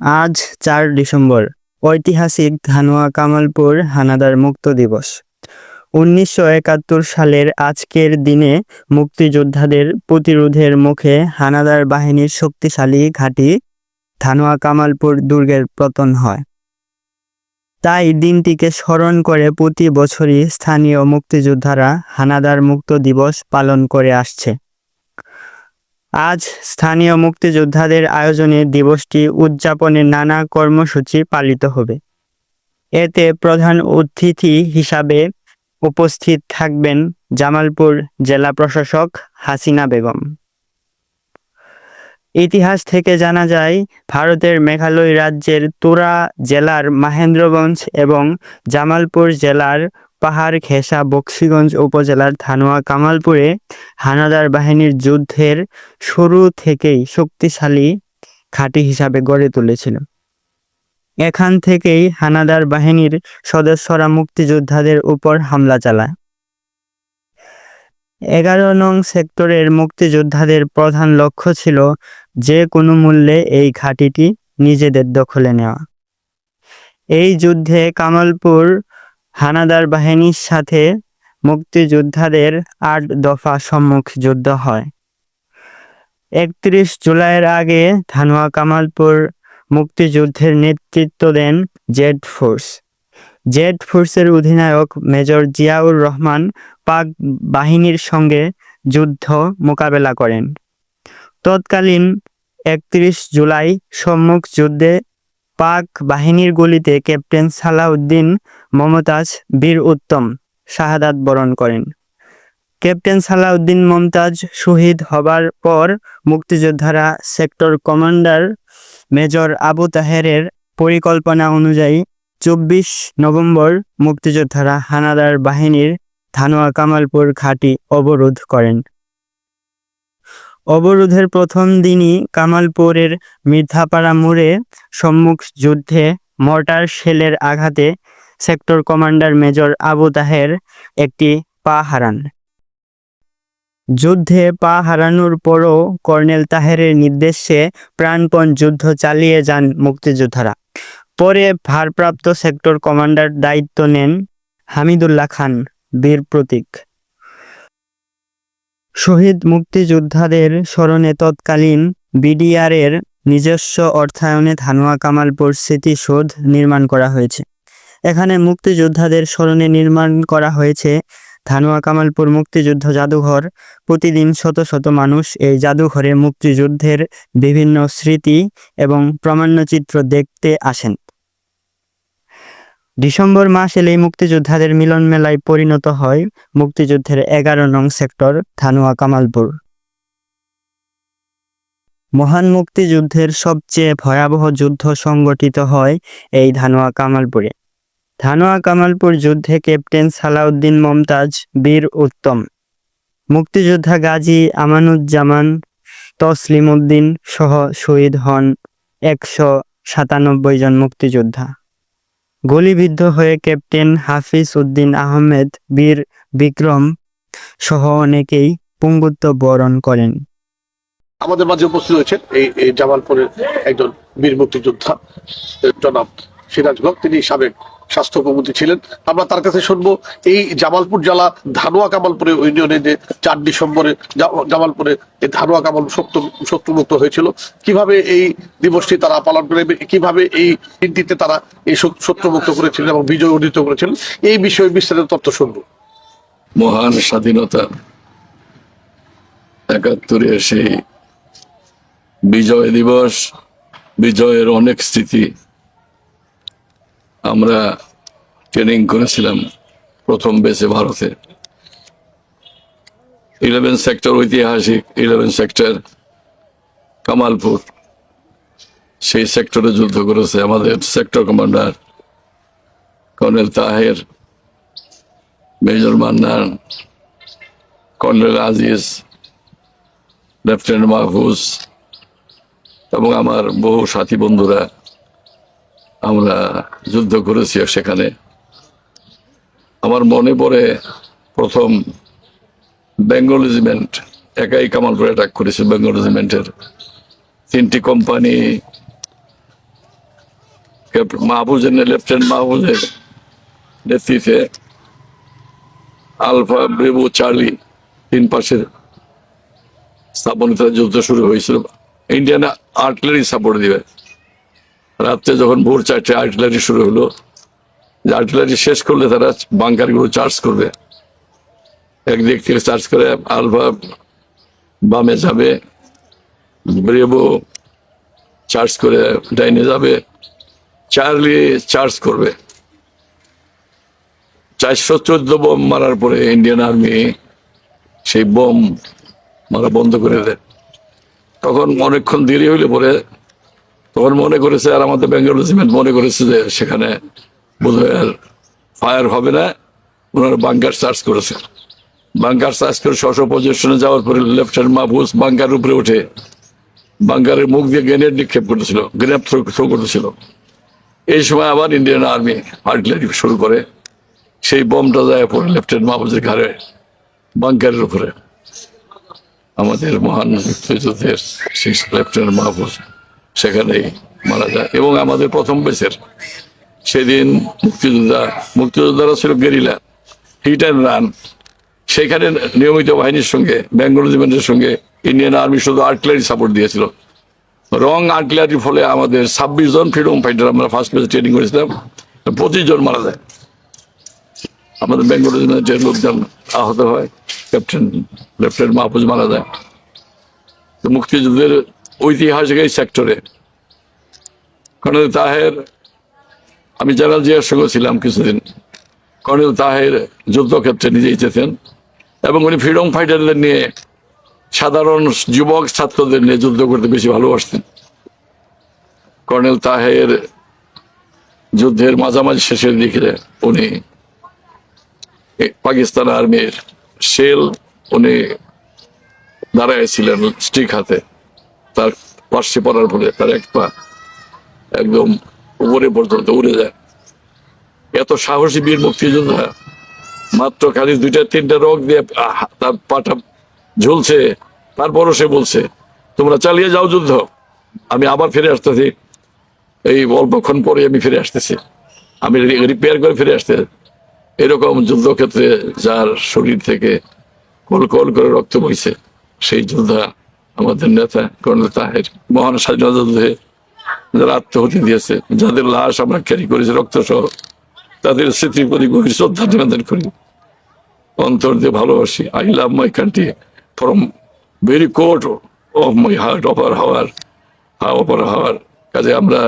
আজ চার ডিসেম্বর, ঐতিহাসিক ধানোয়া কামালপুর হানাদার মুক্ত দিবস। উনিশশো একাত্তর সালের আজকের দিনে মুক্তিযোদ্ধাদের প্রতিরোধের মুখে হানাদার বাহিনীর শক্তিশালী ঘাঁটি ধানোয়া কামালপুর দুর্গের পতন হয়। তাই দিনটিকে স্মরণ করে প্রতি বছরই স্থানীয় মুক্তিযোদ্ধারা হানাদার মুক্ত দিবস পালন করে আসছে। আজ স্থানীয় মুক্তিযোদ্ধাদের আয়োজনে দিবসটি উদযাপনের নানা কর্মসূচি পালিত হবে। এতে প্রধান অতিথি হিসাবে উপস্থিত থাকবেন জামালপুর জেলা প্রশাসক হাসিনা বেগম। ইতিহাস থেকে জানা যায়, ভারতের মেঘালয় রাজ্যের তুরা জেলার মাহেন্দ্রগঞ্জ এবং জামালপুর জেলার পাহাড়, খেসা, বক্সিগঞ্জ উপজেলার ধানোয়া কামালপুরে হানাদার বাহিনীর যুদ্ধের শুরু থেকেই শক্তিশালী ঘাঁটি হিসাবে গড়ে তুলেছিল। এখান থেকেই হানাদার বাহিনীর সদস্যরা মুক্তিযোদ্ধাদের উপর হামলা চালায়। এগারো নং সেক্টরের মুক্তিযোদ্ধাদের প্রধান লক্ষ্য ছিল যে কোনো মূল্যে এই ঘাঁটিটি নিজেদের দখলে নেওয়া। এই যুদ্ধে কামালপুর হানাদার বাহিনীর সাথে মুক্তিযোদ্ধাদের আট দফা সম্মুখ যুদ্ধ হয়। একত্রিশ জুলাইয়ের আগে ধানোয়া কামালপুর মুক্তিযুদ্ধের নেতৃত্ব দেন জেড ফোর্স। জেড ফোর্সের অধিনায়ক মেজর জিয়াউর রহমান পাক বাহিনীর সঙ্গে যুদ্ধ মোকাবেলা করেন। তৎকালীন একত্রিশ জুলাই সম্মুখ যুদ্ধে পাক বাহিনীর গুলিতে ক্যাপ্টেন সালাউদ্দিন মমতাজ বীর উত্তম শাহাদাত বরণ করেন। ক্যাপ্টেন সালাউদ্দিন মমতাজ শহীদ হবার পর মুক্তিযোদ্ধারা সেক্টর কমান্ডার মেজর আবু তাহেরের পরিকল্পনা অনুযায়ী চব্বিশ নভেম্বর মুক্তিযোদ্ধারা হানাদার বাহিনীর ধানোয়া কামালপুর ঘাঁটি অবরোধ করেন। অবরোধের প্রথম দিনই কামালপুরের মির্ধাপাড়া মোড়ে সম্মুখ যুদ্ধে মর্টার শেলের আঘাতে sector commander major Abu Taher একটি পা হারান। যুদ্ধে পা হারানোর পরও কর্নেল তাহেরের নির্দেশে প্রাণপণ যুদ্ধ চালিয়ে যান মুক্তিযোদ্ধারা। পরে ভারপ্রাপ্ত সেক্টর কমান্ডার দায়িত্ব নেন হামিদুল্লাহ খান, বীর প্রতীক। শহীদ মুক্তিযোদ্ধাদের স্মরণে তৎকালীন বিডিআরের নিজস্ব অর্থায়নে ধানোয়া কামালপুর স্মৃতিসৌধ নির্মাণ করা হয়েছে। এখানে মুক্তিযোদ্ধাদের স্মরণে নির্মাণ করা হয়েছে ধানোয়া কামালপুর মুক্তিযুদ্ধ জাদুঘর। প্রতিদিন শত শত মানুষ এই জাদুঘরে মুক্তিযুদ্ধের বিভিন্ন স্মৃতি এবং প্রামাণ্যচিত্র দেখতে আসেন। ডিসেম্বর মাস এলেই মুক্তিযোদ্ধাদের মিলন মেলায় পরিণত হয় মুক্তিযুদ্ধের এগারো নং সেক্টর, ধানুয়া কামালপুর। মহান মুক্তিযুদ্ধের সবচেয়ে ভয়াবহ যুদ্ধ সংগঠিত হয় এই ধানুয়া কামালপুরে। ধানোয়া কামালপুর যুদ্ধে ক্যাপ্টেন সালাউদ্দিন মমতাজ, বীর উত্তম। মুক্তিযোদ্ধা গাজী আমানুজ্জামান তসলিম উদ্দিন সহ শহীদ হন একশো সাতানব্বই জন মুক্তিযোদ্ধা। গুলিবিদ্ধ হয়ে ক্যাপ্টেন হাফিজ উদ্দিন আহমেদ, বীর বিক্রম সহ অনেকেই পুঙ্গুত্ব বরণ করেন। আমাদের মাঝে উপস্থিত হয়েছেন এই জামালপুরের একজন বীর মুক্তিযোদ্ধা, জনাব সিরাজ তিনি সাবেক স্বাস্থ্য উপমন্ত্রী ছিলেন। আমরা তার কাছে শুনব, এই জামালপুর জেলা ধানোয়া কামালপুরে ইউনিয়নে যে চার ডিসেম্বরে জামালপুরে এই ধানোয়া কামাল শত্রু শত্রুমুক্ত হয়েছিল, কীভাবে এই দিবসটি তারা পালন করে, কীভাবে এই দিনটিতে তারা এই শত্রু- শত্রুমুক্ত করেছিলেন এবং বিজয় অর্জিত করেছিলেন, এই বিষয়ে বিস্তারিত তথ্য শুনব। মহান স্বাধীনতা একাত্তরের সেই বিজয় দিবস, বিজয়ের অনেক স্মৃতি আমরা ট্রেনিং করেছিলাম প্রথম বেসে ভারতে। ইলেভেন সেক্টর ঐতিহাসিক, ইলেভেন সেক্টর কামালপুর। সেই সেক্টরে যুদ্ধ করেছে আমাদের sector commander colonel Taher, major Mannan, colonel Aziz, lieutenant Mahfuz এবং আমার বহু সাথী বন্ধুরা আমরা যুদ্ধ করেছি সেখানে। আমার মনে পড়ে প্রথম বেঙ্গল রেজিমেন্ট একাই কামালপুরে অ্যাটাক করেছে বেঙ্গল রেজিমেন্টের তিনটি কোম্পানি মাহফুজের লেফটেন্যান্ট মাহফুজের নেতৃত্বে আলফা ব্রেভো চার্লি তিন পাশে স্থাপনিত যুদ্ধ শুরু হয়েছিল। ইন্ডিয়ান আর্টিলারি সাপোর্ট দিবে। রাত্রে যখন ভোর চারটে আর্টিলারি শুরু হলো যে আর্টিলারি শেষ করলে তারা বাংকারগুলো চার্জ করবে। একদিক থেকে চার্জ করে আলফা বামে যাবে ব্রেভো চার্জ করে ডাইনে যাবে চার্লি চার্জ করবে। চারশো চোদ্দ বোম মারার পরে ইন্ডিয়ান আর্মি সেই বোম মারা বন্ধ করে দেয়। তখন অনেকক্ষণ দেরি হইলে পরে, তখন মনে করেছে আর আমাদের বেঙ্গল রেজিমেন্ট মনে করেছে যে সেখানে বোধহয় আর ফায়ার হবে না। ওনারা বাঙ্কার চার্জ করেছে বাঙ্কার চার্জ করে ছশো পজিশনে যাওয়ার পরে লেফটেন্যান্ট মাহফুজ বাঙ্কার উপরে উঠে বাঙ্কারের মুখ দিয়ে গ্রেনেড নিক্ষেপ করেছিল গ্রেনেড থ্রো থ্রো করেছিল এই সময় আবার ইন্ডিয়ান আর্মি আর্টিলারি শুরু করে। সেই বোমটা যায় পড়ে লেফটেন্যান্ট মাহফুজের ঘাড়ে বাঙ্কারের উপরে। আমাদের মহান মুক্তিযুদ্ধের সেই লেফটেন্যান্ট মাহফুজ সেখানেই মারা যায় এবং আমাদের প্রথম বেসের সেদিন মুক্তিযোদ্ধা মুক্তিযোদ্ধারা ছিল গেরিলা, হিট অ্যান্ড রান। সেখানে নিয়মিত বাহিনীর সঙ্গে, বেঙ্গল রেজিমেন্টের সঙ্গে ইন্ডিয়ান আর্মি শুধু আর্টিলারি সাপোর্ট দিয়েছিল। রং আর্টিলারির ফলে আমাদের ছাব্বিশ জন ফ্রিডম ফাইটার আমরা ফার্স্ট বেসে ট্রেনিং করেছিলাম, পঁচিশ জন মারা যায়। আমাদের বেঙ্গল রেজিমেন্টের লোকজন আহত হয়, ক্যাপ্টেন, লেফটেন্যান্ট মাহফুজ মারা যায়। তো মুক্তিযুদ্ধের ঐতিহাসিক এই সেক্টরে কর্নেল তাহের আমি জেনারেল জিয়ার সঙ্গে ছিলাম কিছুদিন। কর্নেল তাহের যুদ্ধক্ষেত্রে নিজেই যেতেন এবং উনি ফ্রিডম ফাইটারদের নিয়ে সাধারণ যুবক ছাত্রদের নিয়ে যুদ্ধ করতে বেশি ভালোবাসতেন। কর্নেল তাহের যুদ্ধের মাঝামাঝি শেষের দিকে উনি পাকিস্তান আর্মির শেল উনি দাঁড়াইছিলেন স্টিক হাতে। তার পার্শ্বে পড়ার ফলে তার এক পা একদম উপরে পর্যন্ত উড়ে যায়। এত সাহসী বীর মুক্তিযোদ্ধা। মাত্র খালি দুইটা, তিনটা রোগ দিয়ে তার পাটা ঝুলছে, তারপরও সে বলছে, তোমরা চালিয়ে যাও যুদ্ধ। আমি আবার ফিরে আসতেছি। এই অল্পক্ষণ পরে আমি ফিরে আসতেছি। আমি রিপেয়ার করে ফিরে আসতে এরকম যুদ্ধক্ষেত্রে যার শরীর থেকে কল কল করে রক্ত বইছে, সেই যোদ্ধা আমাদের নেতা, কর্নেল তাহের, মহান স্বাধীনতা যুদ্ধে যারা আত্মহতি দিয়েছে, যাদের লাশ আমরা ক্যারি করেছি রক্ত সহ তাদের স্মৃতির প্রতি গভীর শ্রদ্ধা নিবেদন করি। অন্তর দিয়ে ভালোবাসি। I love my country from very core of my heart অপার হাওয়ার অপার হাওয়ার কাজে আমরা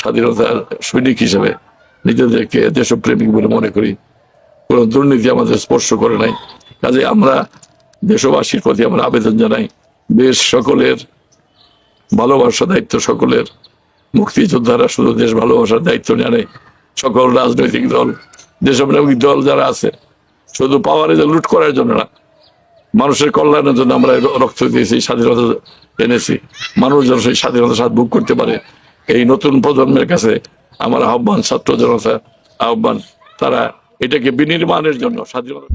স্বাধীনতার সৈনিক হিসেবে নিজেদেরকে দেশপ্রেমিক বলে মনে করি। কোনো দুর্নীতি আমাদের স্পর্শ করে নাই। কাজে আমরা দেশবাসীর প্রতি আমরা আবেদন জানাই। দেশ সকলের ভালোবাসা দায়িত্ব সকলের। মুক্তিযোদ্ধারা শুধু দেশ ভালোবাসার দায়িত্ব জানে সকল রাজনৈতিক দল, দেশপ্রেমিক দল যারা আছে, শুধু পাওয়ারে লুট করার জন্য না, মানুষের কল্যাণের জন্য আমরা রক্ত দিয়েছি, স্বাধীনতা এনেছি মানুষ যেন সেই স্বাধীনতা স্বাদ ভোগ করতে পারে। এই নতুন প্রজন্মের কাছে আমার আহ্বান, ছাত্র জনতা আহ্বান, তারা এটাকে বিনির্মাণের জন্য স্বাধীনতা